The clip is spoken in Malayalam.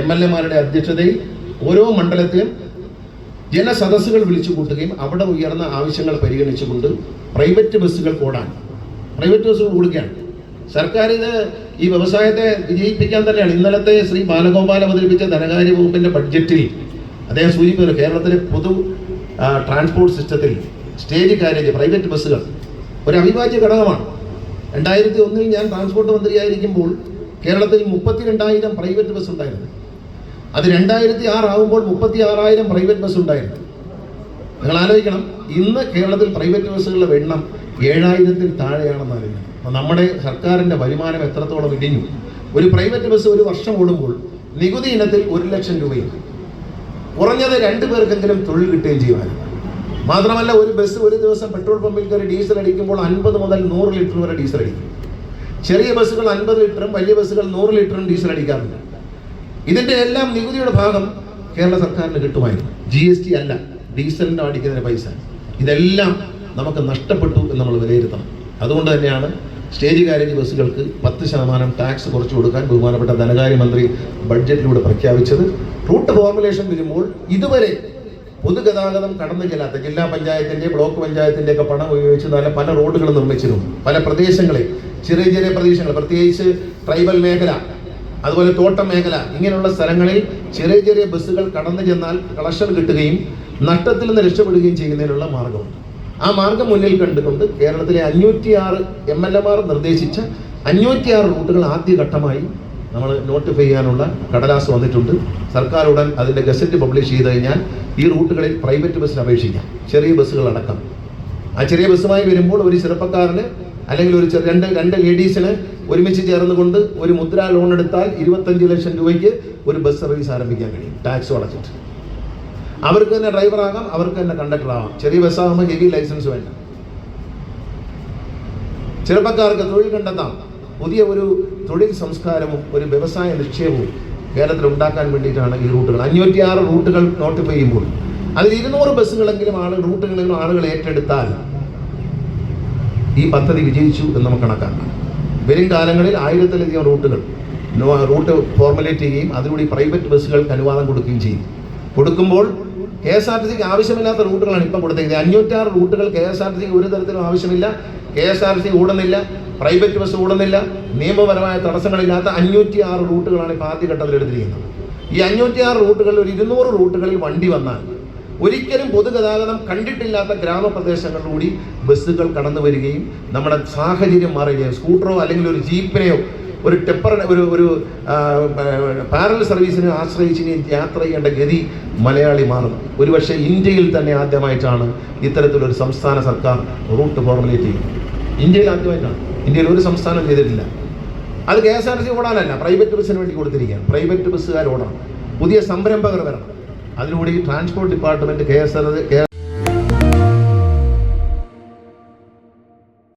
എം എൽ എമാരുടെ അധ്യക്ഷതയിൽ ഓരോ മണ്ഡലത്തിലും ജനസദസ്സുകൾ വിളിച്ചു കൂട്ടുകയും അവിടെ ഉയർന്ന ആവശ്യങ്ങൾ പരിഗണിച്ചുകൊണ്ട് പ്രൈവറ്റ് ബസ്സുകൾ ഓടാൻ പ്രൈവറ്റ് ബസ്സുകൾ ഓടുകയാണ്. സർക്കാർ ഇത് ഈ വ്യവസായത്തെ വിജയിപ്പിക്കാൻ തന്നെയാണ്. ഇന്നലത്തെ ശ്രീ ബാലഗോപാൽ അവതരിപ്പിച്ച ധനകാര്യ വകുപ്പിന്റെ ബഡ്ജറ്റിൽ അദ്ദേഹം സൂചിപ്പിക്കുന്നു കേരളത്തിലെ പൊതു ട്രാൻസ്പോർട്ട് സിസ്റ്റത്തിൽ സ്റ്റേജ് കാരേജ് പ്രൈവറ്റ് ബസ്സുകൾ ഒരു അവിഭാജ്യ ഘടകമാണ്. രണ്ടായിരത്തി ഒന്നിൽ ഞാൻ ട്രാൻസ്പോർട്ട് മന്ത്രിയായിരിക്കുമ്പോൾ കേരളത്തിൽ മുപ്പത്തിരണ്ടായിരം പ്രൈവറ്റ് ബസ് ഉണ്ടായിരുന്നു. അത് രണ്ടായിരത്തി ആറാവുമ്പോൾ മുപ്പത്തി ആറായിരം പ്രൈവറ്റ് ബസ് ഉണ്ടായിരുന്നു. നിങ്ങൾ ആലോചിക്കണം ഇന്ന് കേരളത്തിൽ പ്രൈവറ്റ് ബസ്സുകളുടെ എണ്ണം ഏഴായിരത്തിൽ താഴെയാണെന്ന് അറിയുന്നത്. നമ്മുടെ സർക്കാരിന്റെ വരുമാനം എത്രത്തോളം ഇടിഞ്ഞു. ഒരു പ്രൈവറ്റ് ബസ് ഒരു വർഷം ഓടുമ്പോൾ നികുതി ഇനത്തിൽ ഒരു ലക്ഷം രൂപയും. കുറഞ്ഞത് രണ്ടു പേർക്കെങ്കിലും തൊഴിൽ കിട്ടുകയും ചെയ്യുമായിരുന്നു. മാത്രമല്ല ഒരു ബസ് ഒരു ദിവസം പെട്രോൾ പമ്പിൽ കയറി ഡീസൽ അടിക്കുമ്പോൾ അൻപത് മുതൽ നൂറ് ലിറ്റർ വരെ ഡീസൽ അടിക്കും. ചെറിയ ബസ്സുകൾ അൻപത് ലിറ്ററും വലിയ ബസ്സുകൾ നൂറ് ലിറ്ററും ഡീസൽ അടിക്കാറുണ്ട്. ഇതിന്റെ എല്ലാം നികുതിയുടെ ഭാഗം കേരള സർക്കാരിന് കിട്ടുമായിരുന്നു. ജി എസ് ടി അല്ല ഡീസലിന് അടിക്കുന്നതിന് പൈസ. ഇതെല്ലാം നമുക്ക് നഷ്ടപ്പെട്ടു എന്ന് നമ്മൾ വിലയിരുത്തണം. അതുകൊണ്ട് തന്നെയാണ് സ്റ്റേജ് കാരേജ് ബസ്സുകൾക്ക് പത്ത് ശതമാനം ടാക്സ് കുറച്ചു കൊടുക്കാൻ ബഹുമാനപ്പെട്ട ധനകാര്യമന്ത്രി ബഡ്ജറ്റിലൂടെ പ്രഖ്യാപിച്ചത്. റൂട്ട് ഫോർമുലേഷൻ വരുമ്പോൾ ഇതുവരെ പൊതുഗതാഗതം കടന്നു ചെല്ലാത്ത ജില്ലാ പഞ്ചായത്തിന്റെ ബ്ലോക്ക് പഞ്ചായത്തിന്റെ ഒക്കെ പണം ഉപയോഗിച്ച് നല്ല പല റോഡുകൾ നിർമ്മിച്ചിരുന്നു. പല പ്രദേശങ്ങളിൽ ചെറിയ ചെറിയ പ്രദേശങ്ങൾ പ്രത്യേകിച്ച് ട്രൈബൽ മേഖല അതുപോലെ തോട്ടം മേഖല ഇങ്ങനെയുള്ള സ്ഥലങ്ങളിൽ ചെറിയ ചെറിയ ബസ്സുകൾ കടന്നു ചെന്നാൽ കളക്ഷൻ കിട്ടുകയും നഷ്ടത്തിൽ നിന്ന് രക്ഷപ്പെടുകയും ചെയ്യുന്നതിനുള്ള മാർഗമുണ്ട്. ആ മാർഗം മുന്നിൽ കണ്ടുകൊണ്ട് കേരളത്തിലെ അഞ്ഞൂറ്റിയാറ് എം എൽ എമാർ നിർദ്ദേശിച്ച അഞ്ഞൂറ്റിയാറ് റൂട്ടുകൾ ആദ്യഘട്ടമായി നമ്മൾ നോട്ടിഫൈ ചെയ്യാനുള്ള കടലാസ് വന്നിട്ടുണ്ട്. സർക്കാർ ഉടൻ അതിന്റെ ഗസറ്റ് പബ്ലിഷ് ചെയ്ത് കഴിഞ്ഞാൽ ഈ റൂട്ടുകളിൽ പ്രൈവറ്റ് ബസ്സിന് അപേക്ഷിക്കാം. ചെറിയ ബസ്സുകൾ അടക്കം. ആ ചെറിയ ബസ്സുമായി വരുമ്പോൾ ഒരു ചെറുപ്പക്കാരന് അല്ലെങ്കിൽ ഒരു രണ്ട് രണ്ട് ലേഡീസിന് ഒരുമിച്ച് ചേർന്നുകൊണ്ട് ഒരു മുദ്ര ലോൺ എടുത്താൽ ഇരുപത്തഞ്ച് ലക്ഷം രൂപയ്ക്ക് ഒരു ബസ് സർവീസ് ആരംഭിക്കാൻ കഴിയും. ടാക്സ് അടച്ചിട്ട്. അവർക്ക് തന്നെ ഡ്രൈവർ ആകാം അവർക്ക് തന്നെ കണ്ടക്ടർ ആവാം ചെറിയ ബസ്സാകുമ്പോൾ ഹെവി ലൈസൻസ് വേണ്ട. ചെറുപ്പക്കാർക്ക് തൊഴിൽ കണ്ടെത്താം. പുതിയ ഒരു തൊഴിൽ സംസ്കാരവും ഒരു വ്യവസായ നിക്ഷേപവും കേരളത്തിൽ ഉണ്ടാക്കാൻ വേണ്ടിയിട്ടാണ് ഈ റൂട്ടുകൾ. അഞ്ഞൂറ്റി ആറ് റൂട്ടുകൾ നോട്ടിഫൈ ചെയ്യുമ്പോൾ അതിൽ ഇരുന്നൂറ് ബസ്സുകളെങ്കിലും ആളുകൾ റൂട്ടുകളെങ്കിലും ആളുകൾ ഏറ്റെടുത്താൽ ഈ പദ്ധതി വിജയിച്ചു എന്ന് നമുക്ക് കണക്കാക്കാം. വരും കാലങ്ങളിൽ ആയിരത്തിലധികം റൂട്ടുകൾ റൂട്ട് ഫോർമുലേറ്റ് ചെയ്യുകയും അതിലൂടെ പ്രൈവറ്റ് ബസ്സുകൾക്ക് അനുവാദം കൊടുക്കുകയും ചെയ്യും. കൊടുക്കുമ്പോൾ കെ എസ് ആർ ടി സിക്ക് ആവശ്യമില്ലാത്ത റൂട്ടുകളാണ് ഇപ്പം കൊടുത്തേക്കുന്നത്. അഞ്ഞൂറ്റാറ് റൂട്ടുകൾ കെ എസ് ആർ ടി സിക്ക് ഒരു തരത്തിലും ആവശ്യമില്ല. കെ എസ് ആർ സി ഓടുന്നില്ല പ്രൈവറ്റ് ബസ് ഓടുന്നില്ല നിയമപരമായ തടസ്സങ്ങളില്ലാത്ത അഞ്ഞൂറ്റി ആറ് റൂട്ടുകളാണ് ഇപ്പോൾ ആദ്യഘട്ടത്തിൽ എടുത്തിരിക്കുന്നത്. ഈ അഞ്ഞൂറ്റി ആറ് റൂട്ടുകളിൽ ഒരു ഇരുന്നൂറ് റൂട്ടുകളിൽ വണ്ടി വന്നാൽ ഒരിക്കലും പൊതുഗതാഗതം കണ്ടിട്ടില്ലാത്ത ഗ്രാമപ്രദേശങ്ങളിലൂടെ ബസ്സുകൾ കടന്നു വരികയും നമ്മുടെ സാഹചര്യം മാറുകയും സ്കൂട്ടറോ അല്ലെങ്കിൽ ഒരു ജീപ്പിനെയോ ഒരു ടെപ്പർ ഒരു ഒരു പാരൽ സർവീസിനെ ആശ്രയിച്ച് യാത്ര ചെയ്യേണ്ട ഗതി മലയാളി മാറുന്നു ഒരുപക്ഷെ ഇന്ത്യയിൽ തന്നെ ആദ്യമായിട്ടാണ് ഇത്തരത്തിലൊരു സംസ്ഥാന സർക്കാർ റൂട്ട് ഫോർമുലേറ്റ് ചെയ്യുന്നത്. ഇന്ത്യയിൽ ആദ്യമായിട്ടാണ്. ഇന്ത്യയിൽ ഒരു സംസ്ഥാനം ചെയ്തിട്ടില്ല. അത് കെ എസ് ആർ സി ഓടാനല്ല പ്രൈവറ്റ് ബസ്സിന് വേണ്ടി കൊടുത്തിരിക്കുകയാണ്. പ്രൈവറ്റ് ബസ്സുകാർ ഓടണം. പുതിയ സംരംഭകർ വരണം. അതിലൂടെ ഈ transport department K S R K